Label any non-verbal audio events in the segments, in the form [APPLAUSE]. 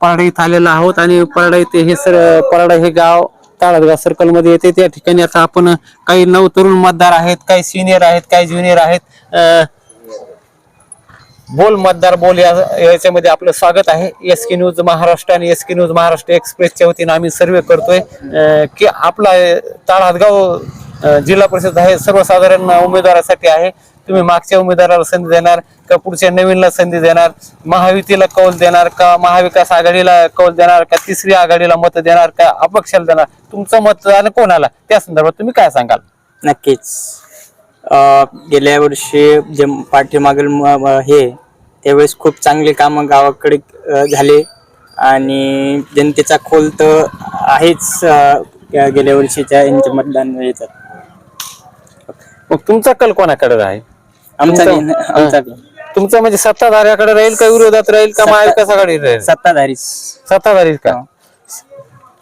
Prada इथं आलेलो आहोत आणि पराडा इथे हे सर पराडा हे गाव ताळदगाव सर्कलमध्ये येते. त्या ठिकाणी आता आपण काही नऊ तरुण मतदार आहेत काही सिनियर आहेत काही ज्युनियर आहेत. बोल मतदार बोल या याच्यामध्ये आपलं स्वागत आहे. एस के न्यूज महाराष्ट्र आणि एस के न्यूज महाराष्ट्र एक्सप्रेसच्या वतीनं आम्ही सर्वे करतोय की आपला ताळादगाव जिल्हा परिषद आहे सर्वसाधारण उमेदवारासाठी आहे. तुम्ही मागच्या उमेदवाराला संधी देणार का पुढच्या नवीनला संधी देणार? महायुतीला कौल देणार का? महाविकास आघाडीला कौल देणार का? तिसरी आघाडीला मत देणार का? अपक्षाला देणार? तुमचं मतदान कोणाला? त्या संदर्भात तुम्ही काय सांगाल? नक्कीच. गेल्या वर्षी जे पाठीमागील हे त्यावेळेस खूप चांगले कामं गावाकडे झाले. आणि जनतेचा खोल तर आहेच गेल्या वर्षीच्या यांच्या मतदान याच्यात मग तुमचा कल कोणाकडे आहे? आमचा तुमचा- आमचा म्हणजे सत्ताधाऱ्याकडे राहील का विरोधात राहील का सत्ता- महाविकास आघाडी राहील? सत्ताधारीच. सत्ताधारी का?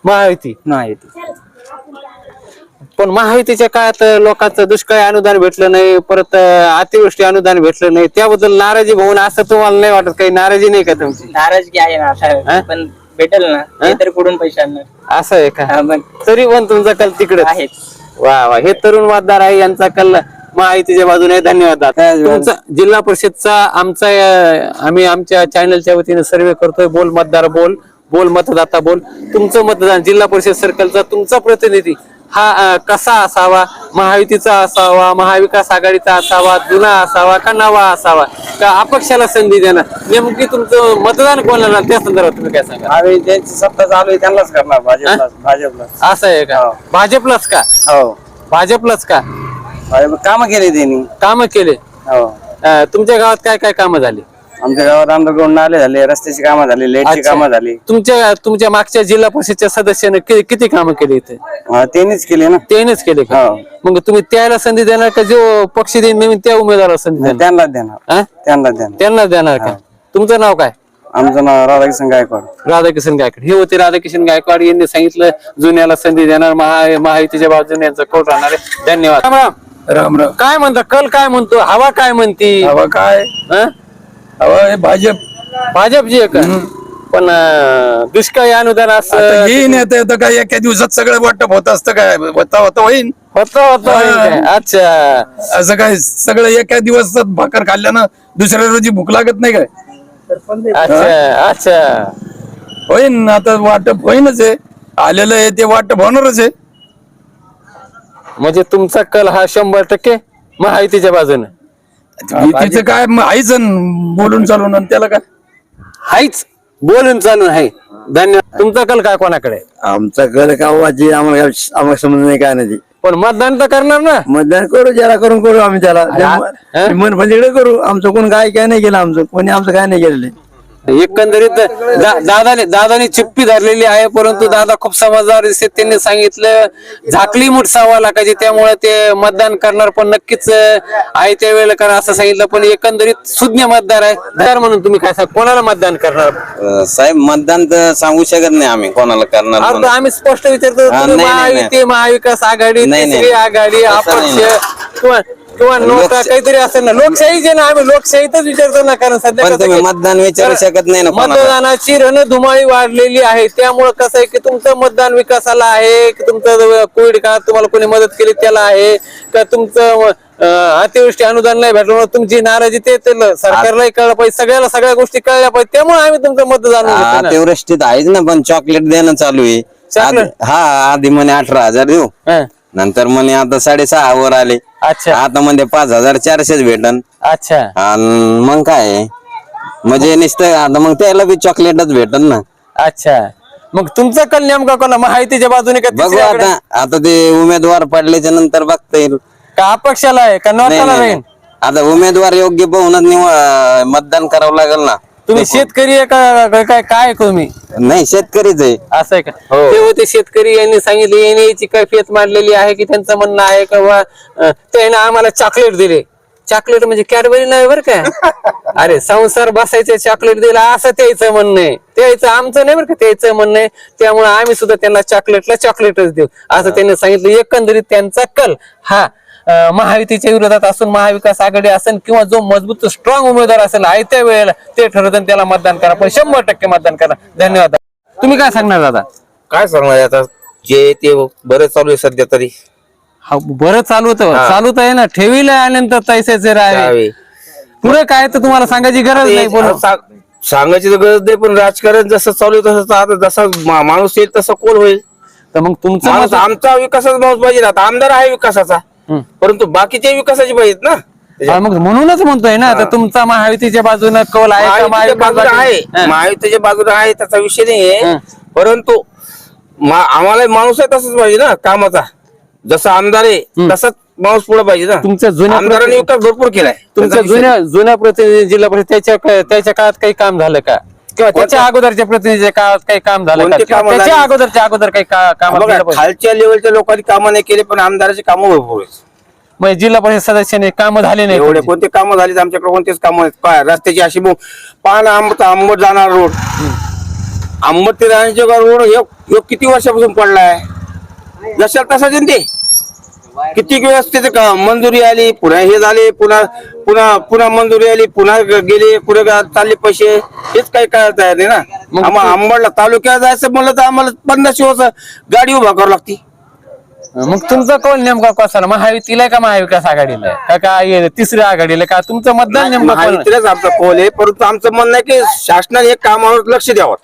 महायुती. नाही पण महायुतीच्या काळात लोकांचं दुष्काळी अनुदान भेटलं नाही परत अं, अतिवृष्टी अनुदान भेटलं नाही. त्याबद्दल नाराजी होऊन असं तुम्हाला नाही वाटत काही? नाराजी नाही का तुमची? नाराजगी आहे ना हा? आता पण भेटेल ना ते तर कुठून पैसे आणणार? असं आहे का? हा, मग तरी पण तुमचा कल तिकडे आहेच वा वा. हे तरुण मतदार आहे यांचा कल महायुतीच्या बाजूने. धन्यवाद. तुमचा जिल्हा परिषदचा आमचा आम्ही आमच्या चॅनलच्या वतीने सर्वे करतोय. बोल मतदार बोल बोल मतदाता बोल. तुमचं मतदान जिल्हा परिषद सर्कलचा तुमचा प्रतिनिधी हा कसा असावा? महायुतीचा असावा महाविकास आघाडीचा असावा जुना असावा का नवा असावा? का अपक्षाला संधी देणार नेमकी तुमचं मतदान कोणाला त्या संदर्भात तुम्ही काय सांगा आम्ही ज्यांची सत्ता चालू आहे त्यांनाच करणार भाजपला भाजपला असं आहे का? भाजपलाच का? हो. भाजपलाच का? कामं केले त्यांनी. काम केले? हो. अं, तुमच्या गावात काय काय कामं झाली? आमच्या गावात अंडरग्राऊंड नाले झाले रस्त्याची कामं झाली लाईटची अच्छा. कामं झाली. तुमच्या तुमच्या मागच्या जिल्हा परिषदच्या सदस्याने कि- किती कामं केली इथे? हा, त्यांनीच केले ना. त्यानेच केले का? हो. मग तुम्ही त्याला संधी देणार का जो पक्ष देईन नवीन त्या उमेदवाराला संधी देणार? त्यांनाच देणार. हा? त्यांनाच देणार. त्यांनाच देणार का? तुमचं नाव काय? आमचं नाव राधाकिशन गायकवाड. राधाकिशन गायकवाड. हे होते राधाकिशन गायकवाड. यांनी सांगितलं जुन्याला संधी देणार महा महायुतीच्या बाजूने यांचा कोट राहणार आहे. धन्यवाद. राम राम. राम राम. काय म्हणता? कल काय म्हणतो? हवा काय म्हणती? हवा काय? हं? हवा हे भाजप. भाजपची आहे का? पण अं, दुष्काळी अनुदान आता असं येईन आता आता काय एका दिवसात सगळं वाटप होत असतं काय? होता होता होईन. होतं होतं? अच्छा. असं काय सगळं एका दिवसात भाकर खाल्ल्यानं दुसऱ्या रोजी भूक लागत नाही काय? अच्छा अच्छा. होईन. आता वाटप होईनच आहे. आलेलं आहे ते वाटप होणारच आहे. म्हणजे तुमचा कल हा शंभर टक्के महायुतीच्या बाजूने. तिचं काय म- आईच न बोलून चालून आणि त्याला काय? हायच बोलून चालून आहे. धन्यवाद. तुमचा कल काय कोणाकडे? आहे? आमचा घर गावाची आम्हाला काय- आम्हाला समज नाही काय नाही पण मतदान तर करणार ना. मतदान करू ज्याला करून करू आम्ही त्याला? मन म्हणजे करू. आमचं कोण काय काय नाही केलं आमचं. कोणी आमचं काय नाही केलेलं. एकंदरीत दा- दादाने दादाने चिप्पी धरलेली आहे परंतु दादा खूप समजदार दिसते त्यांनी सांगितलं झाकली मुठ सव्वा लाखाची त्यामुळे ते मतदान करणार पण नक्कीच आहे त्या वेळेला करा असं सांगितलं पण एकंदरीत सुज्ञ मतदार आहे मतदार म्हणून तुम्ही काय सांग कोणाला मतदान करणार साहेब मतदान तर सांगू शकत नाही आम्ही कोणाला करणार. आम्ही स्पष्ट विचारतो महाविकास आघाडी. आघाडी अपक्ष किंवा नोटा लोकशा- काहीतरी असेल ना लोकशाहीच आहे ना आम्ही लोकशाहीतच विचारतो ना कारण सध्या पण कसं तुम्ही आहे- मतदान विचारू शकत नाही ना कोणाला मतदानाची रणधुमाळी वाढलेली आहे त्यामुळे कसं आहे की तुमचं मतदान विकासाला आहे की तुमचं कोविड काळात तुम्हाला कोणी मदत केली त्याला आहे का तुमचं अं, अतिवृष्टी अनुदान नाही भेटलं म्हणून तुमची नाराजी ते ते ल- सरकारलाही कळलं पाहिजे सगळ्याला सगळ्या गोष्टी कळल्या पाहिजे त्यामुळे आम्ही तुमचं मतदान घेतो ना. अतिवृष्टीत आहेच ना पण चॉकलेट देणं चालू आहे? आधी- हा आधी म्हणे अठरा हजार देऊ हं. नंतर म्हणे आता साडेसहा वर आले. अच्छा. आता म्हणजे पाच हजार चारशेच भेटन. अच्छा. आणि मग काय? म्हणजे नुसतं आता मग त्याला बी चॉकलेटच भेटन ना. अच्छा. मग तुमचा कल नेमका कोणा माहितीच्या बाजूने का बघू तिसऱ्याकडे? आता. आता ते उमेदवार पडल्याच्या नंतर बघता येईल. का अपक्षाला आहे? का नाही, नाही, राहील नाही. आता उमेदवार योग्य पाहूनच निव मतदान करावं लागेल ना. तुम्ही शेतकरी आहे का का- काय काय तुम्ही? नाही शेतकरीच आहे. असं आहे का? हो. ते होते शेतकरी यांनी सांगितले यांनी याची कैफियत मांडलेली आहे की त्यांचं म्हणणं आहे का अं, त्याने आम्हाला चॉकलेट दिले. चॉकलेट म्हणजे कॅडबरी नाही बरं का? [LAUGHS] अरे संसार बसायचं चॉकलेट दिला असं त्याचं म्हणणं आहे. त्याचं आमचं नाही बरं का त्याचं म्हणणं आहे. त्यामुळे आम्ही सुद्धा त्यांना चॉकलेटला चॉकलेटच देऊ. असं त्यांनी सांगितलं एकंदरीत त्यांचा कल हा. महायुतीच्या विरोधात असून महाविकास आघाडी असेल किंवा जो मजबूत स्ट्रॉंग उमेदवार असेल आहे त्या वेळेला ते ठरवतं त्याला मतदान करा. पण शंभर टक्के मतदान करा. धन्यवाद. तुम्ही काय सांगणार दादा? काय सांगणार आता? जे ते बरं चालू आहे सध्या तरी. हा बरं चालू होतं. चालू तर आहे ना. ठेवीला आल्यानंतर तैसेचे राहावे. पुढे काय तर तुम्हाला सांगायची गरज नाही बोलून सांगायची तर गरज नाही पण राजकारण जसं चालू आहे तसं आता जसा माणूस येईल तसं कोण होईल? तर मग तुमचं आमचा विकासाचा माणूस पाहिजे ना. आता आमदार आहे विकासाचा. परंतु बाकीचे विकासाचे पाहिजेत ना. हा, मग म्हणूनच म्हणतोय ना तर तुमचा महायुतीच्या बाजूनं कौल आहे का महायुतीच्या बाजूला आहे. हा. महायुतीच्या बाजूला आहे त्याचा विषय नाहीये हं. परंतु मा- आम्हाला माणूस आहे तसंच पाहिजे ना कामाचा. जसा आमदार आहे तसाच माणूस पुढे पाहिजे ना. तुमच्या जुन्या आमदारांनी विकास भरपूर केलाय. तुमच्या त्याचा विषय जुन्या जुन्या प्रतिनिधी जिल्हा परिषद त्याच्या त्याच्या काळात काही काम झालं का? किंवा त्याच्या अगोदरच्या प्रतिनिधीच्या काळात काही काम झालं का? कोणते किंवा कामं त्याच्या? अगोदरच्या अगोदर काही काम बघा, खालच्या लेवलच्या लोकांनी कामं नाही केले पण आमदाराचे कामं भरपूर आहेत. म्हणजे जिल्हा परिषद सदस्याने काम झाले नाही एवढे. कोणते कामं झाली आमच्याकडे कोणतेच कामं आहेत? काय रस्त्याची अशी बो- पान आंबट आंबट जाणार रोड. आंबट ते जाण्याचे रोड किती वर्षापासून पडलाय? जशा तसाच आहे ना ते? किती वेळेस त्याचे का- मंजुरी आली पुन्हा हे झाले पुन्हा पुन्हा पुन्हा मंजुरी आली पुन्हा ग- गेले पुढे गा- चालले पैसे हेच काही कळत आहे नाही ना आंबडला तालुक्यात जायचं म्हणलं तर आम्हाला पन्नास वर्ष गाडी उभा करावं लागती मग तुमचा कौल नेमका कसा महायुतीला आहे का महाविकास आघाडीला आहे? का काय तिसऱ्या आघाडीला आहे? का तुमचं मतदान नेमकं कोण आहे? महायुतीलाच आमचा कौल आहे परंतु आमचं म्हणणं आहे की शासनाने एक कामावर लक्ष द्यावं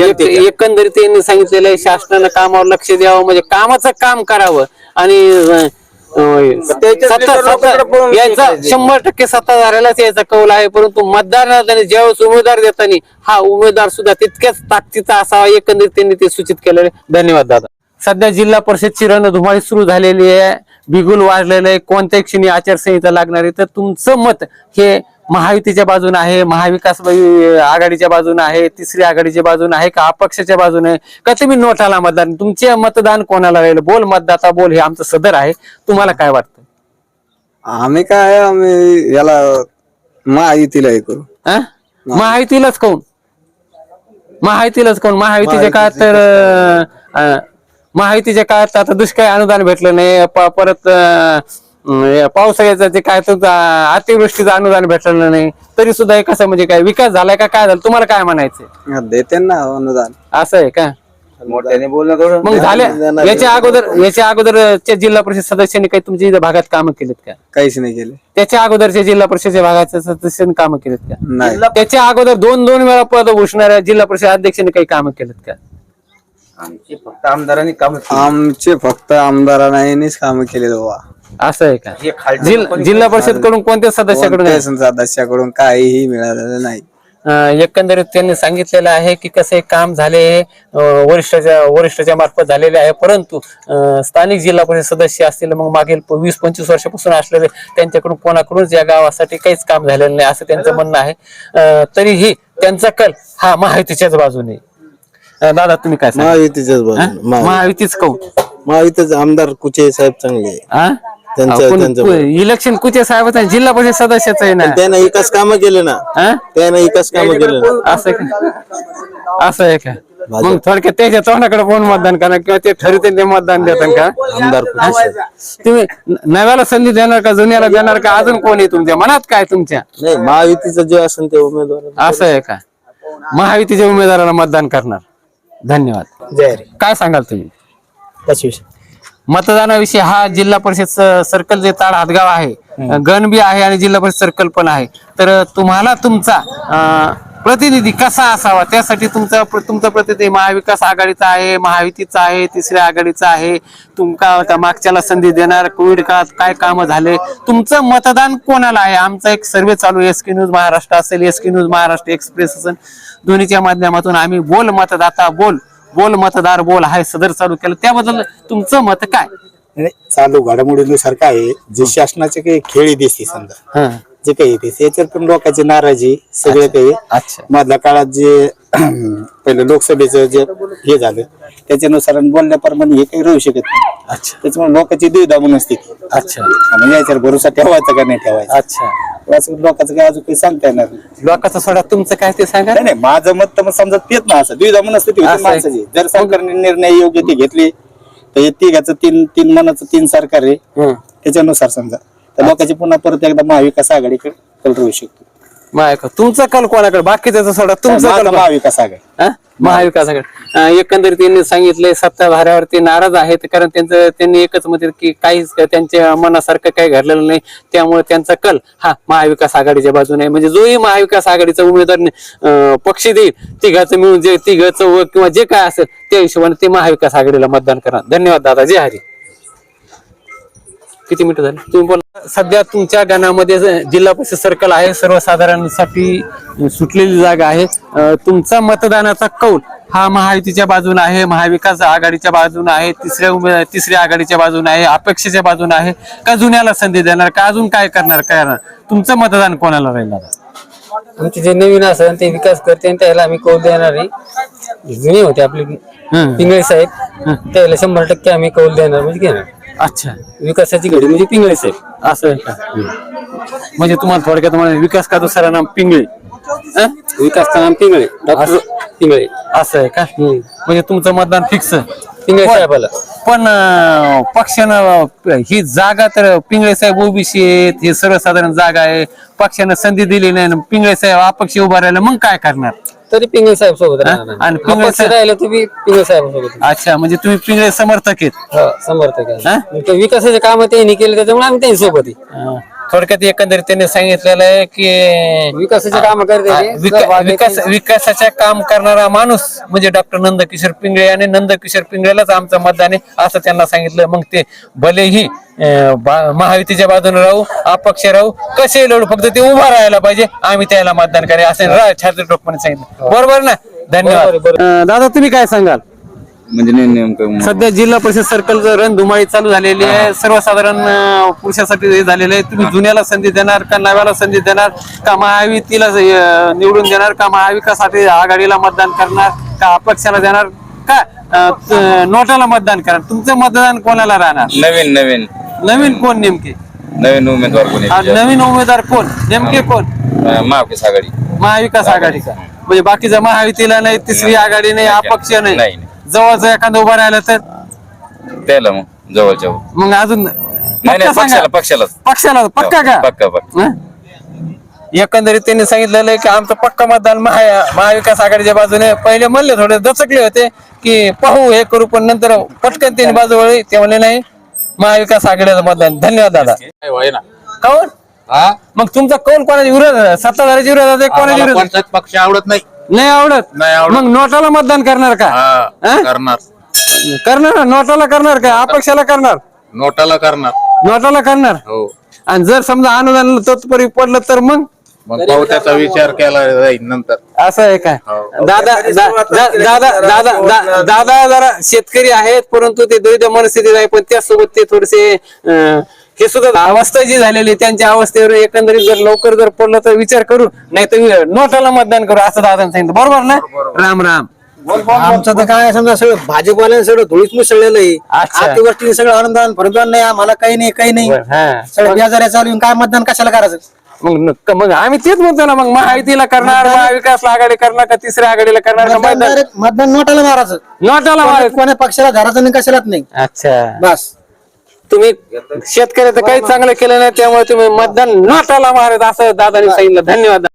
एक- एकंदरीत त्यांनी सांगितलेलं आहे शासनानं कामावर लक्ष द्यावं म्हणजे कामाचं काम करावं. आणि अं, अं, त्याच्यात सत्ता- लोकांकडे सत्ता- पळून यायचा. शंभर टक्के सत्ताधाऱ्यालाच यायचा कौल आहे परंतु मतदाराला ज्यावेळेस उमेदवार देताना हा उमेदवार सुद्धा तितक्याच ताकदीचा असावा एकंदरीत त्यांनी ते सूचित केलेले धन्यवाद दादा. सध्या जिल्हा परिषदची रणधुमाळी सुरू झालेली आहे बिगुल वाढलेलं आहे कोणत्या क्षणी आचारसंहिता लागणार आहे तर तुमचं मत हे महायुतीच्या बाजूने आहे महाविकास आघाडीच्या बाजूने आहे तिसऱ्या आघाडीच्या बाजूने आहे का अपक्षाच्या बाजूने? आहे? का तुम्ही नोटाला मतदान तुमचे मतदान कोणाला राहील? बोल मतदाता बोल हे आमचं सदर आहे. तुम्हाला काय वाटतं? आम्ही काय आम्ही याला महायुतीला हे करू. हा? महायुतीलाच कोण? महायुतीलाच कोण? महायुतीच्या काळात तर अं, अं, महायुतीच्या काळात आता दुष्काळी अनुदान भेटलं नाही. प- परत अं, पावसाळ्याचं ते काय तर अतिवृष्टीचं अनुदान भेटलेलं नाही तरी सुद्धा हे कसं म्हणजे काय विकास झालाय का? काय झालं? तुम्हाला काय म्हणायचंय? देते ना अनुदान. असं आहे का? मोठ्याने बोलणं थोडं मग झाल्या याच्या अगोदर याच्या अगोदरच्या जिल्हा परिषद सदस्यांनी काही तुमच्या इथं भागात कामं केलीत का? काहीच नाही केले. त्याच्या अगोदरच्या जिल्हा परिषदच्या भागाच्या सदस्यांनी कामं केलीत का? नाही. त्याच्या अगोदर दोन दोन वेळा पद भूषणाऱ्या जिल्हा परिषद अध्यक्षांनी काही कामं केलीत का? आमचे फक्त आमदारांनी काम आमचे फक्त आमदारांनीच काम केले बाबा असं आहे का? हे जिल्हा परिषदकडून कोणत्या सदस्याकडून आहे? कोणत्याच सदस्याकडून काहीही मिळालेलं नाही. अं, एकंदरीत त्यांनी सांगितलेलं आहे की कसे काम झाले अं, वरिष्ठाच्या वरिष्ठाच्या मार्फत झालेले आहे. परंतु अं, स्थानिक जिल्हा परिषद सदस्य असतील मग मागील प- वीस पंचवीस वर्षापासून असलेले त्यांच्याकडून कोणाकडूनच या गावासाठी काहीच काम झालेलं नाही असं त्यांचं म्हणणं आहे. अं, तरीही त्यांचा कल हा महायुतीच्याच बाजूने. अं, दादा तुम्ही काय सांगा महायुतीच्याच बाजूने. महा- महायुतीच कौन महायुतीचे आमदार कुचे साहेब चांगले आहे. हा? इलेक्शन कुठे साहेब? जिल्हा परिषद सदस्याच आहे ना. त्यानं विकास कामं केले ना. हा? त्यानं विकास कामं केले ना. असं आहे का? असं आहे का? मग थोडक्यात त्याच्या तोंडाकडे कोण मतदान करणार किंवा ते ठरते ते मतदान देतात का? आमदार तुम्ही न- नव्याला संधी देणार का जुन्याला देणार का? अजून कोण आहे तुमच्या? मनात काय तुमच्या? नाही महायुतीचा जे असेल ते उमेदवार असं आहे का? महायुतीच्या उमेदवाराला मतदान करणार. धन्यवाद. जय काय सांगाल तुम्ही? रे मतदानाविषयी हा जिल्हा परिषद सर्कल जे ताड हातगाव आहे गण बी आहे आणि जिल्हा परिषद सर्कल पण आहे. तर तुम्हाला तुमचा प्रतिनिधी कसा असावा? त्यासाठी तुमचा तुमचा प्रतिनिधी महाविकास आघाडीचा आहे महायुतीचा आहे तिसऱ्या आघाडीचा आहे. तुमका मागच्याला संधी देणार कोविड काळात काय कामं झाले? तुमचं मतदान कोणाला आहे? आमचा एक सर्वे चालू एस के न्यूज महाराष्ट्र असेल S K news Maharashtra express असेल. दोन्हीच्या माध्यमातून आम्ही बोल मतदाता बोल. बोल मतदार बोल हाय सदर चालू केलं. त्याबद्दल तुमचं मत काय? चालू घडामोडीनुसार काय आहे, जे शासनाचे काही खेळी दिसते समजा हा. जे काही येते याच्यात पण लोकांची नाराजी सगळे काही अच्छा. मधल्या काळात जे पहिले लोकसभेचं जे हे झालं त्याच्यानुसार आणि बोलण्याप्रमाणे हे काही राहू शकत नाही. अच्छा. त्याच्यामुळे लोकांची दुविधा मनस्थिती अच्छा. म्हणजे याच्यावर भरोसा ठेवायचा का नाही ठेवायचा? अच्छा. असं लोकांचं काय अजून काही सांगता येणार नाही. लोकांचा सोडा तुमचं काय ते सांगा? नाही, नाही माझं मत तर मग समजा तेच ना असं द्विधा असं होती आहे. माणसाची. जर सरकारने निर्णय योग्य ते घेतले तर हे तिघाचं तीन तीन मनाचं तीन सरकार आहे. हं. त्याच्यानुसार समजा. तर लोकांची पुन्हा परत एकदा महाविकास आघाडीकडे कल राहू शकतो. महाविकास तुमचा कल कोणाकडे? बाकी त्याचा सोडा तुमचा माझा कल कोण- महाविकास आघाडी. हा? महाविकास आघाडी. अं, एकंदरीत त्यांनी सांगितलंय सत्ताधाऱ्यावरती नाराज आहेत कारण त्यांचं त्यांनी एकच म्हणते की काहीच त्यांच्या मनासारखं काही घडलेलं नाही. त्यामुळे त्यांचा कल हा महाविकास आघाडीच्या बाजूने आहे. म्हणजे जोही महाविकास आघाडीचा उमेदवार अं, पक्ष देईल तिघाचं मिळून जे तिघाचं व किंवा जे काय असेल त्या हिशोबाने ते महाविकास आघाडीला मतदान करा. धन्यवाद दादा. जय हरी. किती मिनिटं झाली? तुम्ही बोला. सध्या तुमच्या गणामध्ये जिल्हा परिषद सर्कल आहे सर्वसाधारणसाठी सुटलेली जागा आहे. तुमचा मतदानाचा कौल हा महायुतीच्या बाजूने आहे महाविकास आघाडीच्या बाजूने आहे तिसऱ्या उमे तिसऱ्या आघाडीच्या बाजूने आहे अपेक्षेच्या बाजूने आहे. का जुन्याला संधी देणार का अजून काय करणार काय करणार? तुमचं मतदान कोणाला राहील आमचे जे नवीन असेल ते विकास करते त्याला आम्ही कौल देणार आहे जुने होते आपले. पिंगळे साहेब. त्याला शंभर टक्के आम्ही कौल देणार म्हणजे घेणार अच्छा. विकासाची घडी म्हणजे पिंगळे साहेब. असं आहे का? म्हणजे तुम्हाला थोडक्यात म्हणा विकास कादो सरांना पिंगळे? अं? विकास नाम पिंगळे. डॉक्टर पिंगळे. असं आहे का? म्हणजे तुमचं मतदान फिक्स पिंगळे साहेबाला. पण अं, पक्षानं अं, ही जागा तर पिंगळे साहेब ओबीसी आहेत हे सर्वसाधारण जागा आहे. पक्षानं संधी दिली नाही आणि पिंगळे साहेब अपक्ष उभा राहिला मग काय करणार? तरी पिंगळे साहेब सोबत राहणार आणि पिंगळे अपक्ष साहेब- राहिलं तुम्ही पिंगळे साहेब सोबत अच्छा म्हणजे तुम्ही पिंगळे समर्थक आहेत हो समर्थक आहे. हा? ते विकासाचे काम त्यांनी केले त्याच्यामुळे आम्ही त्यांच्यासोबत आहे. थोडक्यात एकंदरीत त्यांनी सांगितलेलं आहे की विकासाचे काम करते. विका- विकास. विकासाचे काम करणारा माणूस म्हणजे डॉक्टर नंदकिशोर पिंगळे आणि नंदकिशोर पिंगळेलाच आमचं मतदान आहे असं त्यांना सांगितलं. मग ते भलेही अं, बा- महायुतीच्या बाजूने राहू अपक्ष राहू कसे लढू फक्त ते उभा राहायला पाहिजे आम्ही त्याला मतदान करेल असं रा- छात्र टोकपणे सांगितलं. बरोबर ना? धन्यवाद. दादा तुम्ही काय सांगाल? म्हणजे नेमकं सध्या जिल्हा परिषद सर्कलचं रणधुमाळी चालू झालेली आहे. सर्वसाधारण अं, पुरुषासाठी हे झालेलं आहे. तुम्ही जुन्याला संधी देणार का नव्याला संधी देणार? का महायुतीला अं, निवडून देणार? का महाविकासाठी आघाडीला मतदान करणार? का अपक्षाला देणार? का अं, त- नोटाला मतदान करणार? तुमचं मतदान कोणाला राहणार? नवीन नवीन. नवीन कोण नेमके? नवीन उमेदवार कोणी हा, नवीन उमेदवार कोण? नेमके कोण? महाविकास आघाडी. महाविकास आघाडीचा. म्हणजे बाकीचा महायुतीला नाही तिसरी आघाडी नाही अपक्ष नाही नाही. जवळचं एखादं उभं राहिलं तर? त्याला मग जवळच्या मग अजून नाही पक्का नाही सांगा. पक्षाला पक्षालाच पक्षाला पक्का का? पक्का पक्का. हं? एकंदरीत त्यांनी सांगितलेलं आहे की आमचं पक्का मतदान महा महाविकास आघाडीच्या बाजूने. पहिले म्हणले थोडे दचकले होते की पाहू हे करू पण नंतर पटकन त्यांनी बाजू वळली ते म्हणले नाही. महाविकास आघाडीचं मतदान. धन्यवाद दादा. काऊन? मग तुमचा कौल कोणाच्या विरोधात सत्ताधाऱ्याच्या विरोधात आहे, कोणाच्या विरोधात पक्ष आवडत नाही. नाही आवडत? नाही आवडत. मग नोटाला मतदान करणार का? हं? करणार. करणार? ना नोटाला करणार का अपक्षाला करणार? नोटाला करणार. नोटाला करणार? हो. आणि जर समजा अनुदान तत्परी पडलं तर मग? मग पाहू त्याचा विचार केला जाईल नंतर. असं आहे काय? हो. दादा दा- दा- दादा दादा दा- दादा जरा शेतकरी आहेत परंतु ते द्वैध मनस्थितीत आहे पण त्यासोबत ते थोडेसे अं, हे सुद्धा अवस्था जी झालेली त्यांच्या अवस्थेवर एकंदरीत जर लवकर जर पडलं तर विचार करू नाही तर नोटाला मतदान करू असं दादा सांगितलं. बरोबर ना? राम राम. आमचं तर काय समजा सगळं भाजपवाल्याने सगळं धुळीच मिसळलेलं आहे. आर्थिक गोष्टी सगळं अनुदान फरदान नाही आम्हाला काही नाही काही नाही. हा. सगळं व्याजाऱ्या चालू काय मतदान कशाला करायचं? मग न- मग आम्ही तेच म्हणतो ना मग महायुतीला करणार महाविकास आघाडी करणार का तिसऱ्या आघाडीला करणार का मतदान नोटाला मारायचं. नोटाला मारायचं. कोण्या पक्षाला धरायचं नाही कशालाच नाही. अच्छा. बस. तुम्ही शेतकऱ्याचं काही चांगलं केलं नाही त्यामुळे तुम्ही मतदान नोटाला मारत असं दादानी सांगितलं. धन्यवाद.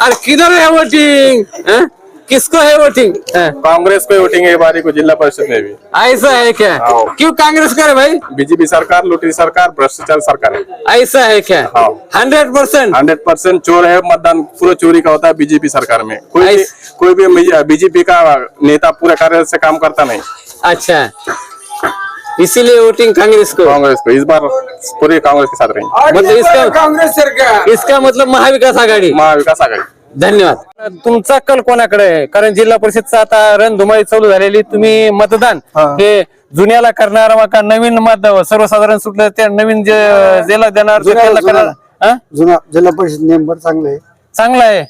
अरे किधर है वोटिंग हाँ? किसको है वोटिंग हाँ, कांग्रेस को वोटिंग है बारी को जिला परिषद में भी. ऐसा है क्या? क्यों कांग्रेस करे भाई? बीजेपी सरकार लुटी सरकार भ्रष्टाचार सरकार है। ऐसा है क्या? हाँ। Hundred percent? हंड्रेड परसेंट चोर है मतदान पूरा चोरी का होता है बीजेपी सरकार में। कोई भी कोई भी बीजेपी का नेता पूरे कार्य से काम करता नहीं। अच्छा। इसीलिए वोटिंग कांग्रेस को। कांग्रेस को इस बार पूरी कांग्रेस के साथ रही मतलब इसका इसका मतलब महाविकास आघाडी। महाविकास आघाड़ी। धन्यवाद। तुमचा कल कोणाकडे आहे? कारण जिल्हा परिषदचा आता रणधुमाळी चालू झालेली तुम्ही मतदान हे. जुन्याला करणार मग का नवीन मत? सर्वसाधारण सुटलं त्या नवीन जे ज्याला देणार ते त्याला करणार. हा? जुना जिल्हा परिषद नेंबर चांगले चांगला आहे.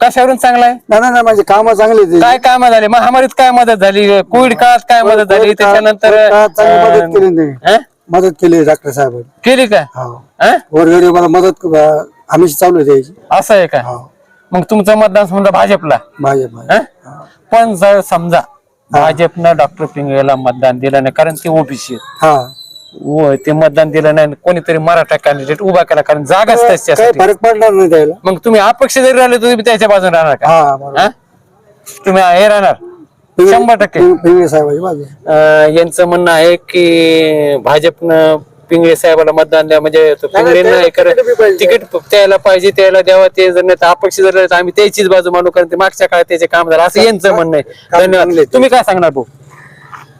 कशावरून चांगला आहे नाही नाही माझे काम चांगले ते काय काम झाली? महामारीत काय मदत झाली? कोविड काळात काय मदत झाली? त्याच्यानंतर चांगली मदत केली त्यांनी. हा? मदत केली डॉक्टर साहेबांनी केली का? हो. हा? गोरगरीबाला मदत आम्ही चालू आहे द्यायची असं आहे का? मग तुमचं मतदान समजा भाजपला. भाजप हा? पण जर समजा भाजपनं डॉक्टर पिंगळेला मतदान दिलं नाही कारण ते ओबीसी हा. व ते मतदान दिलं नाही कोणीतरी मराठा कॅन्डिडेट उभा केला कारण जागाच त्याच्यासाठी फरक पडणार नाही त्याला? मग तुम्ही अपक्ष जरी राहिले तुम्ही त्याच्या बाजूने राहणार का? हा? तुम्ही हे राहणार? शंभर टक्के. पिंगळे साहेबाची बाजू अं, यांचं म्हणणं आहे की भाजपनं पिंगळे साहेबाला मतदान द्या म्हणजे तो पिंगळे नाही करत तिकीट त्याला पाहिजे त्याला द्यावा ते जर नाही तर अपक्ष जर राहिले तर आम्ही त्याचीच बाजू मानू कारण ते मागच्या काळात त्याचे काम झालं असं यांचं म्हणणं आहे. धन्यवाद. तुम्ही काय सांगणार भाऊ?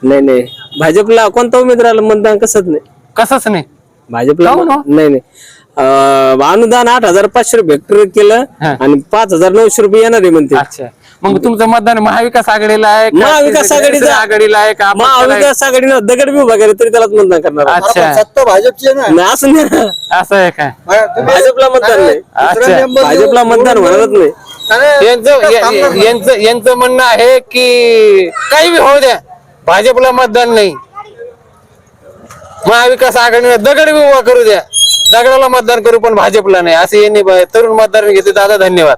नाही नाही. भाजपला कोणता उमेदवाराला मतदान कसंच नाही. कसंच नाही. भाजपला काहून हो? नाही नाही. अं, अनुदान आठ हजार पाचशे रुपये हेक्टर केलं हा. आणि पाच हजार नऊशे रुपये येणार आहे म्हणते. अच्छा. मग तुमचं मतदान महाविकास आघाडीला आहे का? महाविकास आघाडीचं- आघाडीला आहे का? महाविकास आघाडीनं दगड बी उभा केला तरी त्यालाच मतदान करणार आहे. अच्छा. सत्ता भाजपची आहे ना? नाही, असं नाही. ना. असं आहे काय भाजपला मतदान नाही. अच्छा. भाजपला मतदान होणारच नाही. यांचं या- यांचं यांचं म्हणणं आहे की काही बी होऊ द्या. भाजपला मतदान नाही. महाविकास आघाडीने दगड बी उभा करू द्या. दगडाला मतदान करू पण भाजपला नाही. असं यांनी तरुण मतदार घेतले. दादा धन्यवाद.